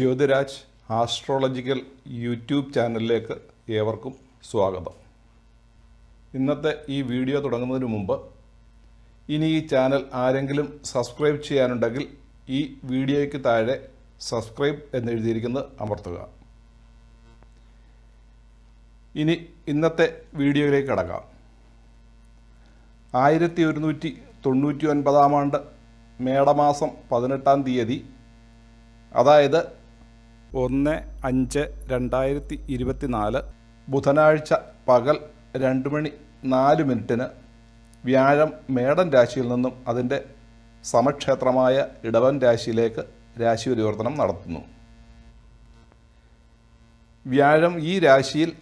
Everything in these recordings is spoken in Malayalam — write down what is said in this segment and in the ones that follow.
ജ്യോതിരാജ് ആസ്ട്രോളജിക്കൽ യൂട്യൂബ് ചാനലിലേക്ക് ഏവർക്കും സ്വാഗതം. ഇന്നത്തെ ഈ വീഡിയോ തുടങ്ങുന്നതിന് മുമ്പ് ഇനി ഈ ചാനൽ ആരെങ്കിലും സബ്സ്ക്രൈബ് ചെയ്യാനുണ്ടെങ്കിൽ ഈ വീഡിയോയ്ക്ക് താഴെ സബ്സ്ക്രൈബ് എന്നെഴുതിയിരിക്കുന്നത് അമർത്തുക. ഇനി ഇന്നത്തെ വീഡിയോയിലേക്ക് കടക്കാം. ആയിരത്തി ഒരുന്നൂറ്റി തൊണ്ണൂറ്റി ഒൻപതാം ആണ്ട് മേടമാസം പതിനെട്ടാം തീയതി അതായത് ഒന്ന് അഞ്ച് രണ്ടായിരത്തി ഇരുപത്തിനാല് ബുധനാഴ്ച പകൽ രണ്ട് മണി നാല് മിനിറ്റിന് വ്യാഴം മേടൻ രാശിയിൽ നിന്നും അതിന്റെ സമക്ഷേത്രമായ ഇടവൻ രാശിയിലേക്ക് രാശി പരിവർത്തനം നടത്തുന്നു. വ്യാഴം ഈ രാശിയിൽ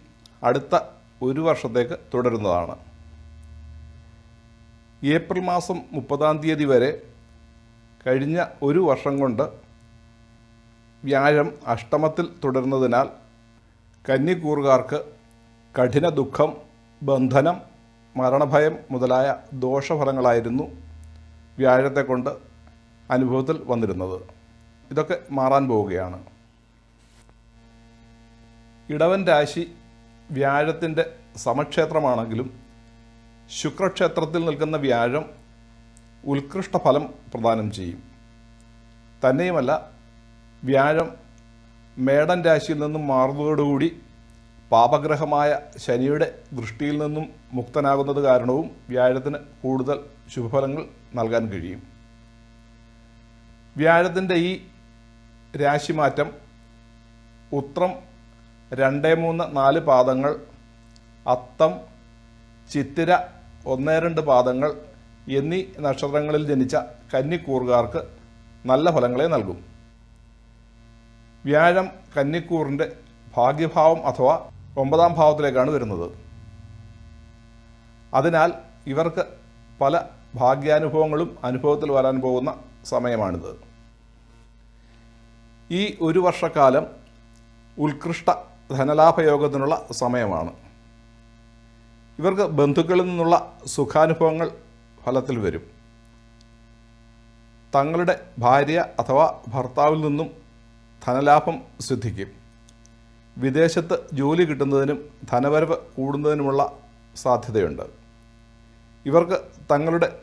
അടുത്ത ഒരു വർഷത്തേക്ക് തുടരുന്നതാണ്. ഏപ്രിൽ മാസം മുപ്പതാം തീയതി വരെ കഴിഞ്ഞ ഒരു വർഷം കൊണ്ട് വ്യാഴം അഷ്ടമത്തിൽ തുടരുന്നതിനാൽ കന്നിക്കൂറുകാർക്ക് കഠിന ദുഃഖം ബന്ധനം മരണഭയം മുതലായ ദോഷഫലങ്ങളായിരുന്നു വ്യാഴത്തെ കൊണ്ട് അനുഭവത്തിൽ വന്നിരുന്നത്. ഇതൊക്കെ മാറാൻ പോവുകയാണ്. ഇടവൻ രാശി വ്യാഴത്തിന്റെ സമക്ഷേത്രമാണെങ്കിലും ശുക്രക്ഷേത്രത്തിൽ നിൽക്കുന്ന വ്യാഴം ഉത്കൃഷ്ട ഫലം പ്രദാനം ചെയ്യും. തന്നെയുമല്ല വ്യാഴം മേടൻ രാശിയിൽ നിന്നും മാറുന്നതോടുകൂടി പാപഗ്രഹമായ ശനിയുടെ ദൃഷ്ടിയിൽ നിന്നും മുക്തനാകുന്നത് കാരണവും വ്യാഴത്തിന് കൂടുതൽ ശുഭഫലങ്ങൾ നൽകാൻ കഴിയും. വ്യാഴത്തിന്റെ ഈ രാശിമാറ്റം ഉത്രം രണ്ട് മൂന്ന് നാല് പാദങ്ങൾ അത്തം ചിത്തിര ഒന്ന് രണ്ട് പാദങ്ങൾ എന്നീ നക്ഷത്രങ്ങളിൽ ജനിച്ച കന്നിക്കൂറുകാർക്ക് നല്ല ഫലങ്ങളെ നൽകും. വ്യാഴം കന്നിക്കൂറിന്റെ ഭാഗ്യഭാവം അഥവാ ഒമ്പതാം ഭാവത്തിലേക്കാണ് വരുന്നത്. അതിനാൽ ഇവർക്ക് പല ഭാഗ്യാനുഭവങ്ങളും അനുഭവത്തിൽ വരാൻ പോകുന്ന സമയമാണിത്. ഈ ഒരു വർഷക്കാലം ഉത്കൃഷ്ട ധനലാഭയോഗത്തിനുള്ള സമയമാണ്. ഇവർക്ക് ബന്ധുക്കളിൽ നിന്നുള്ള സുഖാനുഭവങ്ങൾ ഫലത്തിൽ വരും. തങ്ങളുടെ ഭാര്യ അഥവാ ഭർത്താവിൽ നിന്നും ധനലാഭം സിദ്ധിക്കും. വിദേശത്ത് ജോലി കിട്ടുന്നതിനും ധനവരവ് കൂടുന്നതിനുമുള്ള സാധ്യതയുണ്ട്. ഇവർക്ക് തങ്ങളുടെ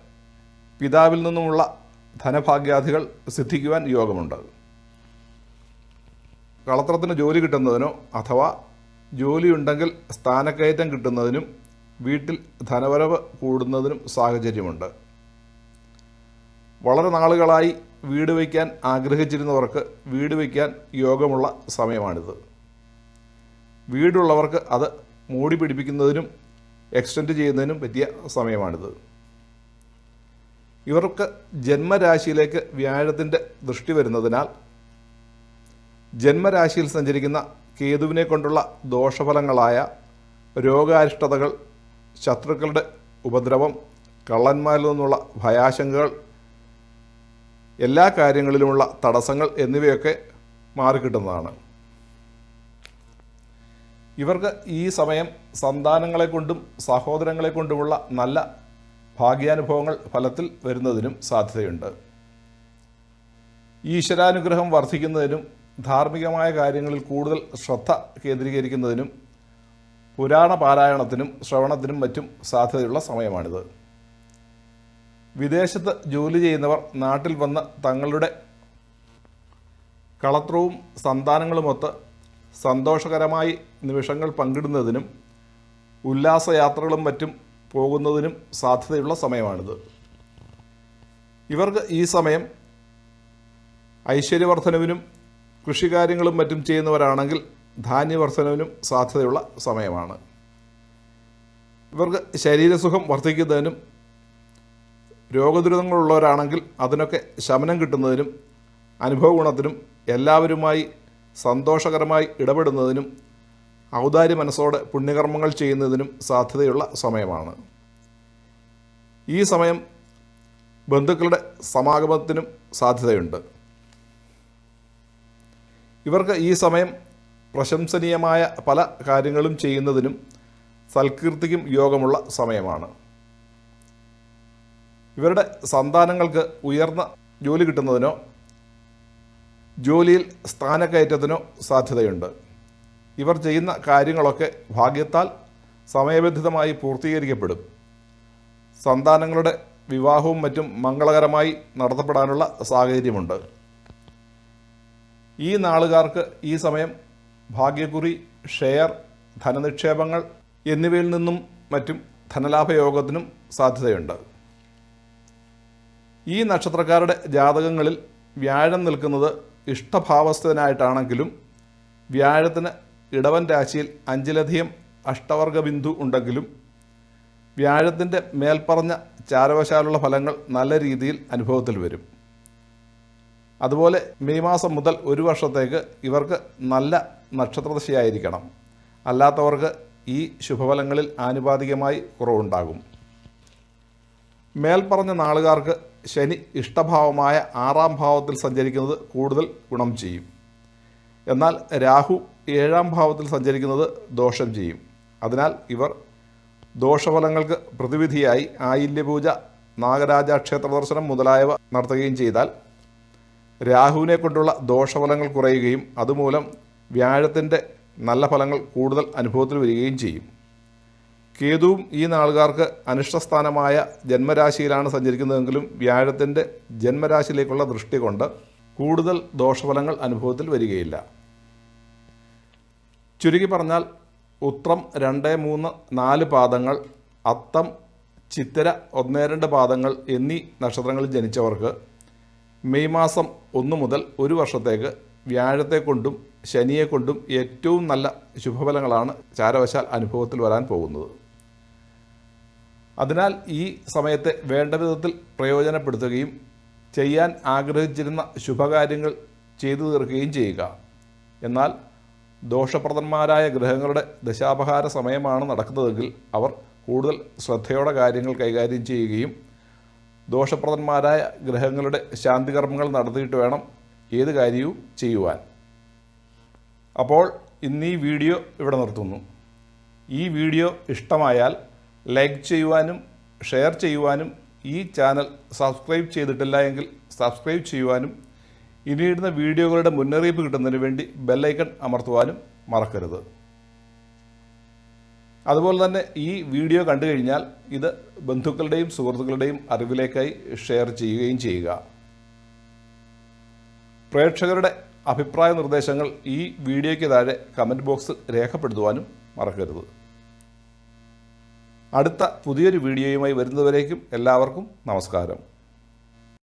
പിതാവിൽ നിന്നുമുള്ള ധനഭാഗ്യാധികൾ സിദ്ധിക്കുവാൻ യോഗമുണ്ട്. കളത്രത്തിന് ജോലി കിട്ടുന്നതിനോ അഥവാ ജോലിയുണ്ടെങ്കിൽ സ്ഥാനക്കയറ്റം കിട്ടുന്നതിനും വീട്ടിൽ ധനവരവ് കൂടുന്നതിനും സാഹചര്യമുണ്ട്. വളരെ നാളുകളായി വീട് വയ്ക്കാൻ ആഗ്രഹിച്ചിരുന്നവർക്ക് വീട് വയ്ക്കാൻ യോഗമുള്ള സമയമാണിത്. വീടുള്ളവർക്ക് അത് മൂടി പിടിപ്പിക്കുന്നതിനും എക്സ്റ്റെൻഡ് ചെയ്യുന്നതിനും പറ്റിയ സമയമാണിത്. ഇവർക്ക് ജന്മരാശിയിലേക്ക് വ്യാഴത്തിന്റെ ദൃഷ്ടി വരുന്നതിനാൽ ജന്മരാശിയിൽ സഞ്ചരിക്കുന്ന കേതുവിനെ കൊണ്ടുള്ള ദോഷഫലങ്ങളായ രോഗാരിഷ്ടതകൾ ശത്രുക്കളുടെ ഉപദ്രവം കള്ളന്മാരിൽ നിന്നുള്ള ഭയാശങ്കകൾ എല്ലാ കാര്യങ്ങളിലുമുള്ള തടസ്സങ്ങൾ എന്നിവയൊക്കെ മാറിക്കിട്ടുന്നതാണ്. ഇവർക്ക് ഈ സമയം സന്താനങ്ങളെ കൊണ്ടും സഹോദരങ്ങളെ കൊണ്ടുമുള്ള നല്ല ഭാഗ്യാനുഭവങ്ങൾ ഫലത്തിൽ വരുന്നതിനും സാധ്യതയുണ്ട്. ഈശ്വരാനുഗ്രഹം വർദ്ധിക്കുന്നതിനും ധാർമ്മികമായ കാര്യങ്ങളിൽ കൂടുതൽ ശ്രദ്ധ കേന്ദ്രീകരിക്കുന്നതിനും പുരാണ പാരായണത്തിനും ശ്രവണത്തിനും മറ്റും സാധ്യതയുള്ള സമയമാണിത്. വിദേശത്ത് ജോലി ചെയ്യുന്നവർ നാട്ടിൽ വന്ന് തങ്ങളുടെ കളത്രവും സന്താനങ്ങളുമൊത്ത് സന്തോഷകരമായി നിമിഷങ്ങൾ പങ്കിടുന്നതിനും ഉല്ലാസയാത്രകളും മറ്റും പോകുന്നതിനും സാധ്യതയുള്ള സമയമാണിത്. ഇവർക്ക് ഈ സമയം ഐശ്വര്യവർദ്ധനവിനും കൃഷികാര്യങ്ങളും മറ്റും ചെയ്യുന്നവരാണെങ്കിൽ ധാന്യവർദ്ധനവിനും സാധ്യതയുള്ള സമയമാണ്. ഇവർക്ക് ശരീരസുഖം വർദ്ധിക്കുന്നതിനും രോഗദുരിതങ്ങളുള്ളവരാണെങ്കിൽ അതിനൊക്കെ ശമനം കിട്ടുന്നതിനും അനുഭവ ഗുണത്തിനും എല്ലാവരുമായി സന്തോഷകരമായി ഇടപെടുന്നതിനും ഔദാര്യ മനസ്സോടെ പുണ്യകർമ്മങ്ങൾ ചെയ്യുന്നതിനും സാധ്യതയുള്ള സമയമാണ്. ഈ സമയം ബന്ധുക്കളുടെ സമാഗമത്തിനും സാധ്യതയുണ്ട്. ഇവർക്ക് ഈ സമയം പ്രശംസനീയമായ പല കാര്യങ്ങളും ചെയ്യുന്നതിനും സൽകീർത്തിക്കും യോഗമുള്ള സമയമാണ്. ഇവരുടെ സന്താനങ്ങൾക്ക് ഉയർന്ന ജോലി കിട്ടുന്നതിനോ ജോലിയിൽ സ്ഥാനക്കയറ്റത്തിനോ സാധ്യതയുണ്ട്. ഇവർ ചെയ്യുന്ന കാര്യങ്ങളൊക്കെ ഭാഗ്യത്താൽ സമയബന്ധിതമായി പൂർത്തീകരിക്കപ്പെടും. സന്താനങ്ങളുടെ വിവാഹവും മറ്റും മംഗളകരമായി നടത്തപ്പെടാനുള്ള സാഹചര്യമുണ്ട്. ഈ നാളുകാർക്ക് ഈ സമയം ഭാഗ്യക്കുറി ഷെയർ ധനനിക്ഷേപങ്ങൾ എന്നിവയിൽ നിന്നും മറ്റും ധനലാഭയോഗത്തിനും സാധ്യതയുണ്ട്. ഈ നക്ഷത്രക്കാരുടെ ജാതകങ്ങളിൽ വ്യാഴം നിൽക്കുന്നത് ഇഷ്ടഭാവസ്ഥനായിട്ടാണെങ്കിലും വ്യാഴത്തിന് ഇടവൻ രാശിയിൽ അഞ്ചിലധികം അഷ്ടവർഗ ബിന്ദു ഉണ്ടെങ്കിലും വ്യാഴത്തിന്റെ മേൽപ്പറഞ്ഞ ചാരവശാലുള്ള ഫലങ്ങൾ നല്ല രീതിയിൽ അനുഭവത്തിൽ വരും. അതുപോലെ മെയ് മാസം മുതൽ ഒരു വർഷത്തേക്ക് ഇവർക്ക് നല്ല നക്ഷത്രദശയായിരിക്കണം. അല്ലാത്തവർക്ക് ഈ ശുഭഫലങ്ങളിൽ ആനുപാതികമായി കുറവുണ്ടാകും. മേൽപ്പറഞ്ഞ നാളുകാർക്ക് ശനി ഇഷ്ടഭാവമായ ആറാം ഭാവത്തിൽ സഞ്ചരിക്കുന്നത് കൂടുതൽ ഗുണം ചെയ്യും. എന്നാൽ രാഹു ഏഴാം ഭാവത്തിൽ സഞ്ചരിക്കുന്നത് ദോഷം ചെയ്യും. അതിനാൽ ഇവർ ദോഷഫലങ്ങൾക്ക് പ്രതിവിധിയായി ആയില്യപൂജ നാഗരാജ ക്ഷേത്ര ദർശനം മുതലായവ നടത്തുകയും ചെയ്താൽ രാഹുവിനെ കൊണ്ടുള്ള ദോഷഫലങ്ങൾ കുറയുകയും അതുമൂലം വ്യാഴത്തിന്റെ നല്ല ഫലങ്ങൾ കൂടുതൽ അനുഭവത്തിൽ വരികയും ചെയ്യും. കേതുവും ഈ നാളുകാർക്ക് അനിഷ്ടസ്ഥാനമായ ജന്മരാശിയിലാണ് സഞ്ചരിക്കുന്നതെങ്കിലും വ്യാഴത്തിന്റെ ജന്മരാശിയിലേക്കുള്ള ദൃഷ്ടി കൊണ്ട് കൂടുതൽ ദോഷഫലങ്ങൾ അനുഭവത്തിൽ വരികയില്ല. ചുരുക്കി പറഞ്ഞാൽ ഉത്രം രണ്ട് മൂന്ന് നാല് പാദങ്ങൾ അത്തം ചിത്തിര ഒന്നേ രണ്ട് പാദങ്ങൾ എന്നീ നക്ഷത്രങ്ങളിൽ ജനിച്ചവർക്ക് മെയ് മാസം ഒന്ന് മുതൽ ഒരു വർഷത്തേക്ക് വ്യാഴത്തെ കൊണ്ടും ശനിയെ കൊണ്ടും ഏറ്റവും നല്ല ശുഭഫലങ്ങളാണ് ചാരവശാൽ അനുഭവത്തിൽ വരാൻ പോകുന്നത്. അതിനാൽ ഈ സമയത്തെ വേണ്ട വിധത്തിൽ പ്രയോജനപ്പെടുത്തുകയും ചെയ്യാൻ ആഗ്രഹിച്ചിരുന്ന ശുഭകാര്യങ്ങൾ ചെയ്തു തീർക്കുകയും ചെയ്യുക. എന്നാൽ ദോഷപ്രദന്മാരായ ഗ്രഹങ്ങളുടെ ദശാപഹാര സമയമാണ് നടക്കുന്നതെങ്കിൽ അവർ കൂടുതൽ ശ്രദ്ധയോടെ കാര്യങ്ങൾ കൈകാര്യം ചെയ്യുകയും ദോഷപ്രദന്മാരായ ഗ്രഹങ്ങളുടെ ശാന്തികർമ്മങ്ങൾ നടത്തിയിട്ട് വേണം ഏത് കാര്യവും ചെയ്യുവാൻ. അപ്പോൾ ഇന്നീ വീഡിയോ ഇവിടെ നിർത്തുന്നു. ഈ വീഡിയോ ഇഷ്ടമായാൽ ലൈക്ക് ചെയ്യുവാനും ഷെയർ ചെയ്യുവാനും ഈ ചാനൽ സബ്സ്ക്രൈബ് ചെയ്തിട്ടില്ല എങ്കിൽ സബ്സ്ക്രൈബ് ചെയ്യുവാനും ഇനിയിടുന്ന വീഡിയോകളുടെ മുന്നറിയിപ്പ് കിട്ടുന്നതിന് വേണ്ടി ബെല്ലൈക്കൺ അമർത്തുവാനും മറക്കരുത്. അതുപോലെ തന്നെ ഈ വീഡിയോ കണ്ടു കഴിഞ്ഞാൽ ഇത് ബന്ധുക്കളുടെയും സുഹൃത്തുക്കളുടെയും അറിവിലേക്കായി ഷെയർ ചെയ്യുകയും ചെയ്യുക. പ്രേക്ഷകരുടെ അഭിപ്രായ നിർദ്ദേശങ്ങൾ ഈ വീഡിയോയ്ക്ക് താഴെ കമന്റ് ബോക്സിൽ രേഖപ്പെടുത്തുവാനും മറക്കരുത്. അടുത്ത പുതിയൊരു വീഡിയോയുമായി വരുന്നവരേക്കും എല്ലാവർക്കും നമസ്കാരം.